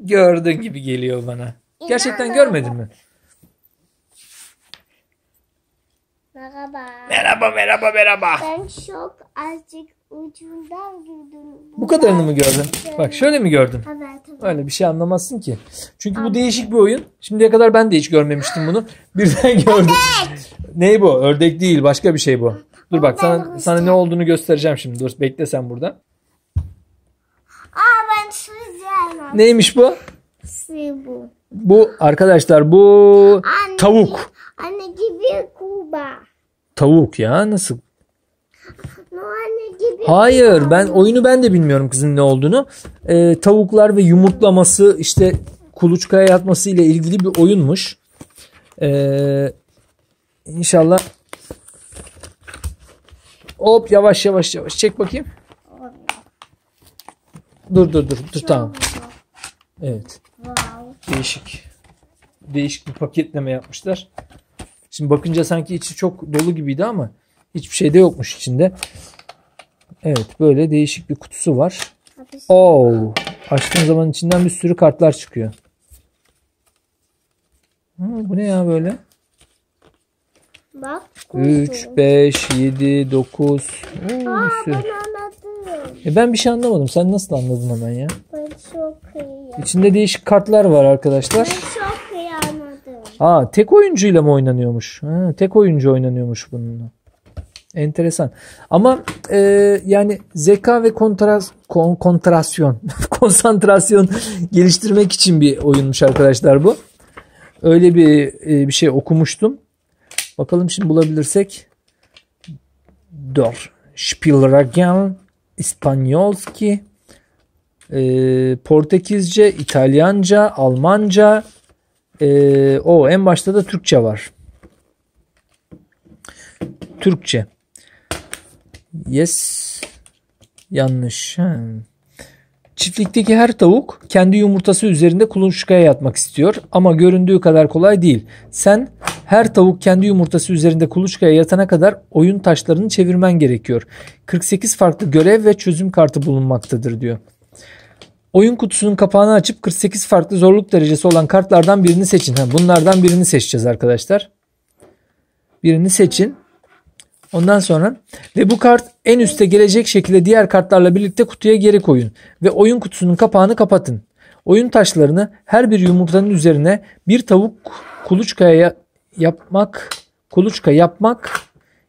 Gördün gibi geliyor bana. Gerçekten görmedin mi? Merhaba. Merhaba merhaba merhaba. Ben çok azıcık ucundan gördüm. Bu kadarını mı gördün? Bak şöyle mi gördün? Evet. evet. Öyle bir şey anlamazsın ki. Çünkü bu değişik bir oyun. Şimdiye kadar ben de hiç görmemiştim bunu. Birden gördüm. Ney bu? Ördek değil. Başka bir şey bu. Dur bak sana sana ne olduğunu göstereceğim şimdi. Dur bekle sen burada. Aa ben söyleyeceğim. Neymiş bu? Ne bu? Bu arkadaşlar bu Anne. tavuk. Anne gibi kuba. Tavuk ya nasıl? No anne gibi. Hayır ben oyunu ben de bilmiyorum kızın ne olduğunu. Ee, tavuklar ve yumurtlaması işte kuluçkaya yatması ile ilgili bir oyunmuş. Ee, inşallah. Hop yavaş yavaş yavaş çek bakayım. Dur dur dur dur tamam. Evet Wow. değişik. Değişik bir paketleme yapmışlar. Şimdi bakınca sanki içi çok dolu gibiydi ama hiçbir şey de yokmuş içinde. Evet böyle değişik bir kutusu var. Oo, açtığın zaman içinden bir sürü kartlar çıkıyor. Ha, bu ne ya böyle? Bak. kutu. 3, 5, 7, 9. Oo, Aa ben anladım. E ben bir şey anlamadım. Sen nasıl anladın hemen ya? İçinde değişik kartlar var arkadaşlar. Çok iyi anladım. Aa tek oyuncuyla mı oynanıyormuş? Ha, tek oyuncu oynanıyormuş bununla. Enteresan. Ama e, yani zeka ve kontras, kon, kontrasyon, konsantrasyon geliştirmek için bir oyunmuş arkadaşlar bu. Öyle bir e, bir şey okumuştum. Bakalım şimdi bulabilirsek. Dor. Spielregeln İspanyolski e, Portekizce, İtalyanca, Almanca, ee, o en başta da Türkçe var. Türkçe. Yes. Yanlış. Ha. Çiftlikteki her tavuk kendi yumurtası üzerinde kuluçkaya yatmak istiyor ama göründüğü kadar kolay değil. Sen her tavuk kendi yumurtası üzerinde kuluçkaya yatana kadar oyun taşlarını çevirmen gerekiyor. 48 farklı görev ve çözüm kartı bulunmaktadır diyor. Oyun kutusunun kapağını açıp 48 farklı zorluk derecesi olan kartlardan birini seçin. Ha, bunlardan birini seçeceğiz arkadaşlar. Birini seçin. Ondan sonra ve bu kart en üste gelecek şekilde diğer kartlarla birlikte kutuya geri koyun ve oyun kutusunun kapağını kapatın. Oyun taşlarını her bir yumurtanın üzerine bir tavuk kuluçkaya ya- yapmak kuluçka yapmak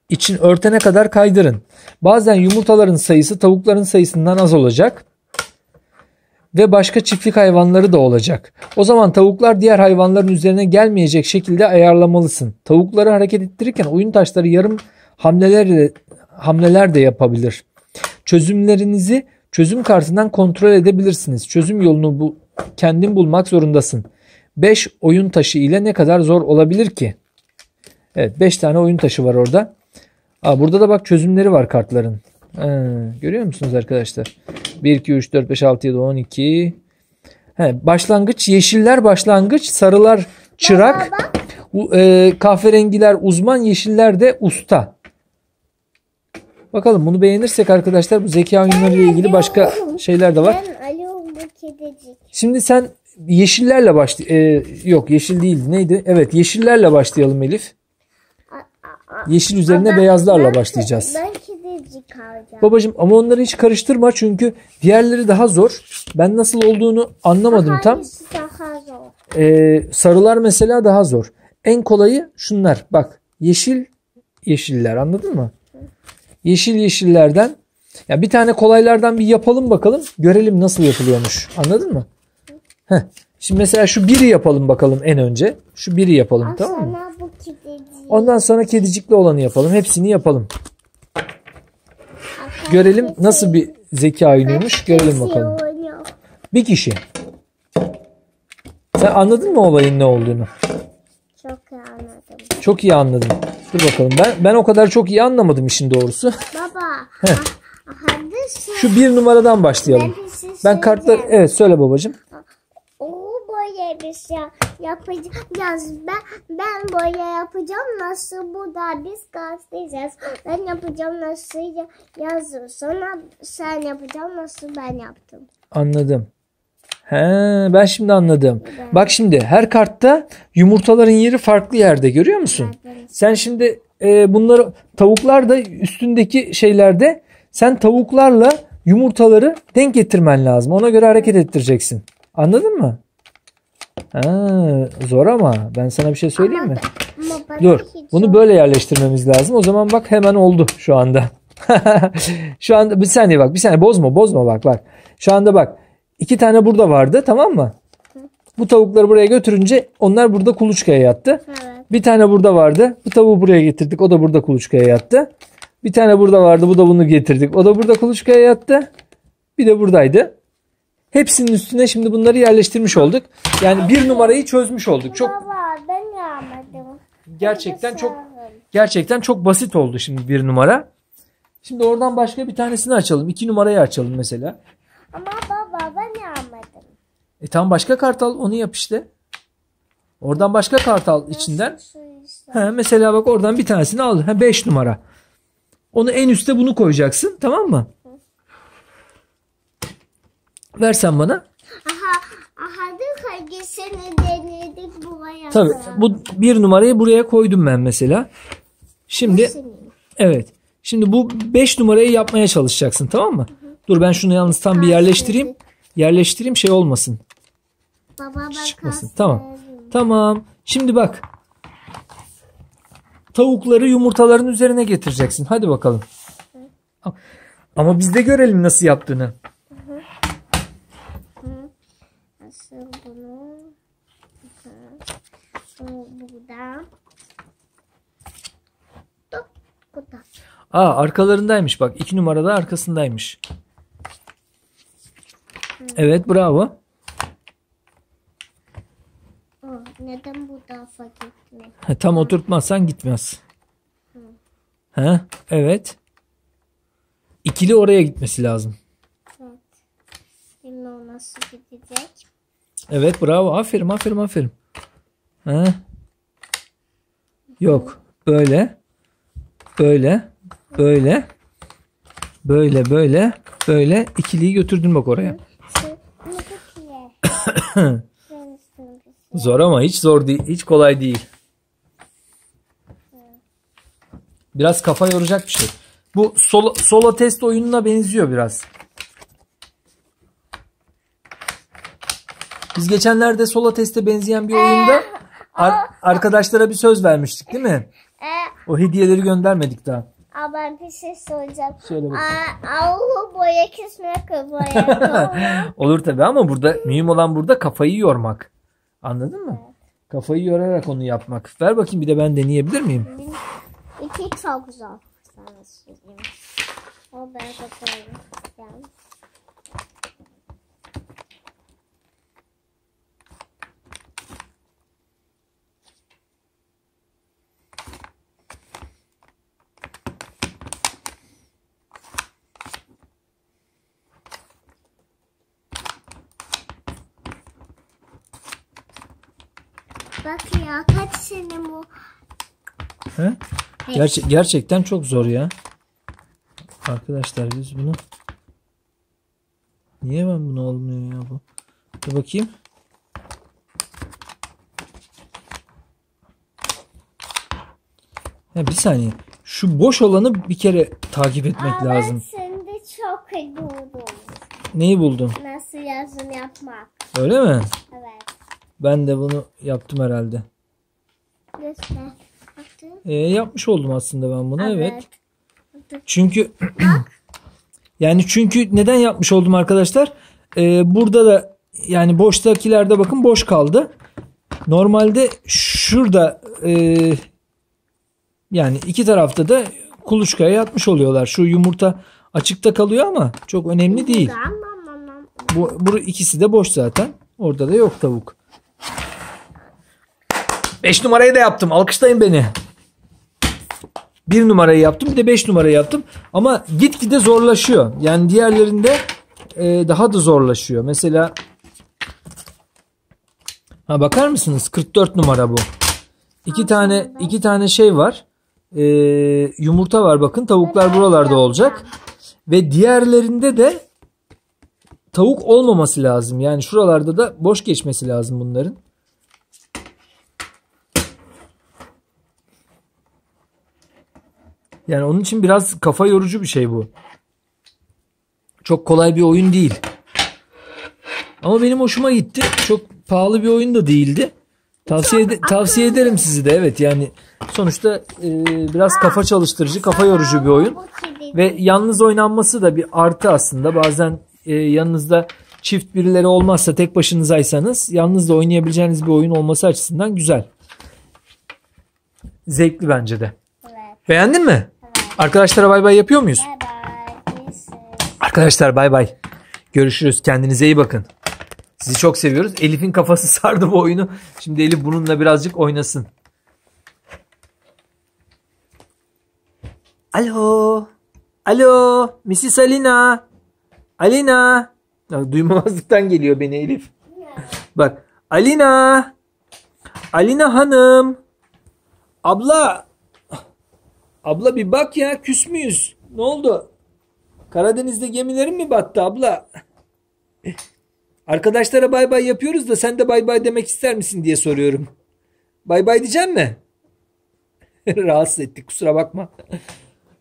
için örtene kadar kaydırın. Bazen yumurtaların sayısı tavukların sayısından az olacak ve başka çiftlik hayvanları da olacak. O zaman tavuklar diğer hayvanların üzerine gelmeyecek şekilde ayarlamalısın. Tavukları hareket ettirirken oyun taşları yarım hamleler hamleler de yapabilir. Çözümlerinizi çözüm kartından kontrol edebilirsiniz. Çözüm yolunu bu kendin bulmak zorundasın. 5 oyun taşı ile ne kadar zor olabilir ki? Evet 5 tane oyun taşı var orada. Aa, burada da bak çözümleri var kartların. Ha, görüyor musunuz arkadaşlar? 1, 2, 3, 4, 5, 6, 7, 12. He, başlangıç yeşiller başlangıç, sarılar çırak, u- e, kahverengiler uzman, yeşiller de usta. Bakalım bunu beğenirsek arkadaşlar bu zeka oyunları ile ilgili başka şeyler de var. Şimdi sen yeşillerle başla e, yok yeşil değildi neydi? Evet yeşillerle başlayalım Elif. Yeşil üzerine Ben- beyazlarla ben- başlayacağız. Ben kedicik alacağım. Babacım ama onları hiç karıştırma çünkü diğerleri daha zor. Ben nasıl olduğunu anlamadım tam. Hangisi daha zor? Ee, sarılar mesela daha zor. En kolayı şunlar. Bak yeşil yeşiller anladın mı? Yeşil yeşillerden ya bir tane kolaylardan bir yapalım bakalım. Görelim nasıl yapılıyormuş. Anladın mı? Heh. Şimdi mesela şu biri yapalım bakalım en önce. Şu biri yapalım Al tamam mı? Ondan sonra kedicikli olanı yapalım. Hepsini yapalım. Görelim nasıl bir zeka oyunuymuş. Görelim bakalım. Bir kişi. Sen anladın mı olayın ne olduğunu? Çok iyi anladım. Çok iyi anladım. Dur bakalım. Ben ben o kadar çok iyi anlamadım işin doğrusu. Baba. sen. Şu bir numaradan başlayalım. Ben şey Ben kartlar evet söyle babacığım. Boya bir şey yapacağız. Ben ben boya yapacağım. Nasıl bu da biz gazeteceğiz. Ben yapacağım nasıl ya- yazıyor. Sonra sen yapacağım nasıl ben yaptım. Anladım. He, ben şimdi anladım. Bak şimdi her kartta yumurtaların yeri farklı yerde görüyor musun? Sen şimdi e, bunları tavuklar da üstündeki şeylerde sen tavuklarla yumurtaları denk getirmen lazım. Ona göre hareket ettireceksin. Anladın mı? Ha, zor ama ben sana bir şey söyleyeyim mi? Ama Dur. Bunu zor- böyle yerleştirmemiz lazım. O zaman bak hemen oldu şu anda. şu anda bir saniye bak. Bir saniye bozma bozma bak bak. Şu anda bak. iki tane burada vardı tamam mı? Bu tavukları buraya götürünce onlar burada kuluçkaya yattı. Evet. Bir tane burada vardı. Bu tavuğu buraya getirdik. O da burada kuluçkaya yattı. Bir tane burada vardı. Bu da bunu getirdik. O da burada kuluçkaya yattı. Bir de buradaydı. Hepsinin üstüne şimdi bunları yerleştirmiş olduk. Yani bir numarayı çözmüş olduk. Çok Baba ben yapmadım. gerçekten çok gerçekten çok basit oldu şimdi bir numara. Şimdi oradan başka bir tanesini açalım. İki numarayı açalım mesela. Ama baba ben yapmadım. E tam başka kart al onu yap işte. Oradan başka kart al içinden. He, mesela bak oradan bir tanesini al. 5 numara. Onu en üste bunu koyacaksın. Tamam mı? Versen bana. Aha, aha hangisini denedik buraya. Tabii bu bir numarayı buraya koydum ben mesela. Şimdi evet. Şimdi bu 5 numarayı yapmaya çalışacaksın tamam mı? Dur ben şunu yalnız tam bir yerleştireyim. Yerleştireyim şey olmasın. Baba ben Çıkmasın. Tamam. Tamam. Şimdi bak. Tavukları yumurtaların üzerine getireceksin. Hadi bakalım. Ama biz de görelim nasıl yaptığını. Nasıl bunu? Bu burada. Aa arkalarındaymış bak. iki numarada arkasındaymış. Evet bravo. Neden bu daha fakirli? Ha, Tam oturtmazsan gitmez. Ha, evet. İkili oraya gitmesi lazım. Evet. Şimdi o nasıl gidecek? Evet bravo. Aferin aferin aferin. Ha. Yok. Böyle. Böyle. Böyle. Böyle böyle. Böyle. ikiliyi götürdün bak oraya. Zor ama hiç zor değil. Hiç kolay değil. Biraz kafa yoracak bir şey. Bu solo, solo test oyununa benziyor biraz. Biz geçenlerde solo teste benzeyen bir oyunda ar- arkadaşlara bir söz vermiştik değil mi? O hediyeleri göndermedik daha. Aa, ben bir şey soracağım. Söyle bakalım. Aa, boya kesmek boya. Olur tabii ama burada mühim olan burada kafayı yormak. Anladın mı? Kafayı yorarak onu yapmak. Ver bakayım bir de ben deneyebilir miyim? İki çok zor. Sana söyleyeyim. O ben koyayım. Yani. Bak ya kaç sene bu? He? Gerçe- gerçekten çok zor ya. Arkadaşlar biz bunu Niye ben bunu olmuyor ya bu? Dur bakayım. Ha, bir saniye. Şu boş olanı bir kere takip etmek Aa, lazım. Ben sende çok iyi buldum. Neyi buldun? Nasıl yazım yapmak. Öyle mi? Ben de bunu yaptım herhalde. Baktın? Ee, yapmış oldum aslında ben bunu. Evet. Evet. Çünkü yani çünkü neden yapmış oldum arkadaşlar? Ee, burada da yani boştakilerde bakın boş kaldı. Normalde şurada e, yani iki tarafta da kuluçkaya yatmış oluyorlar. Şu yumurta açıkta kalıyor ama çok önemli değil. Bu, bu ikisi de boş zaten. Orada da yok tavuk. 5 numarayı da yaptım. Alkışlayın beni. Bir numarayı yaptım bir de 5 numarayı yaptım. Ama gitgide zorlaşıyor. Yani diğerlerinde e, daha da zorlaşıyor. Mesela ha bakar mısınız? 44 numara bu. İki tane iki tane şey var. E, yumurta var bakın. Tavuklar buralarda olacak. Ve diğerlerinde de tavuk olmaması lazım. Yani şuralarda da boş geçmesi lazım bunların. Yani onun için biraz kafa yorucu bir şey bu. Çok kolay bir oyun değil. Ama benim hoşuma gitti. Çok pahalı bir oyun da değildi. Tavsiye ede- tavsiye ederim sizi de. Evet yani sonuçta e, biraz kafa çalıştırıcı, kafa yorucu bir oyun. Ve yalnız oynanması da bir artı aslında. Bazen e, yanınızda çift birileri olmazsa tek başınızaysanız yalnız da oynayabileceğiniz bir oyun olması açısından güzel. Zevkli bence de. Evet. Beğendin mi? Arkadaşlara bay bay yapıyor muyuz? Arkadaşlar bay bay. Görüşürüz. Kendinize iyi bakın. Sizi çok seviyoruz. Elif'in kafası sardı bu oyunu. Şimdi Elif bununla birazcık oynasın. Alo. Alo. Mrs. Alina. Alina. Ya, duymamazlıktan geliyor beni Elif. Bak. Alina. Alina hanım. Abla. Abla bir bak ya küs müyüz? Ne oldu? Karadeniz'de gemilerin mi battı abla? Arkadaşlara bay bay yapıyoruz da sen de bay bay demek ister misin diye soruyorum. Bay bay diyeceğim mi? Rahatsız ettik kusura bakma.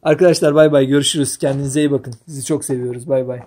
Arkadaşlar bay bay görüşürüz. Kendinize iyi bakın. Sizi çok seviyoruz. Bay bay.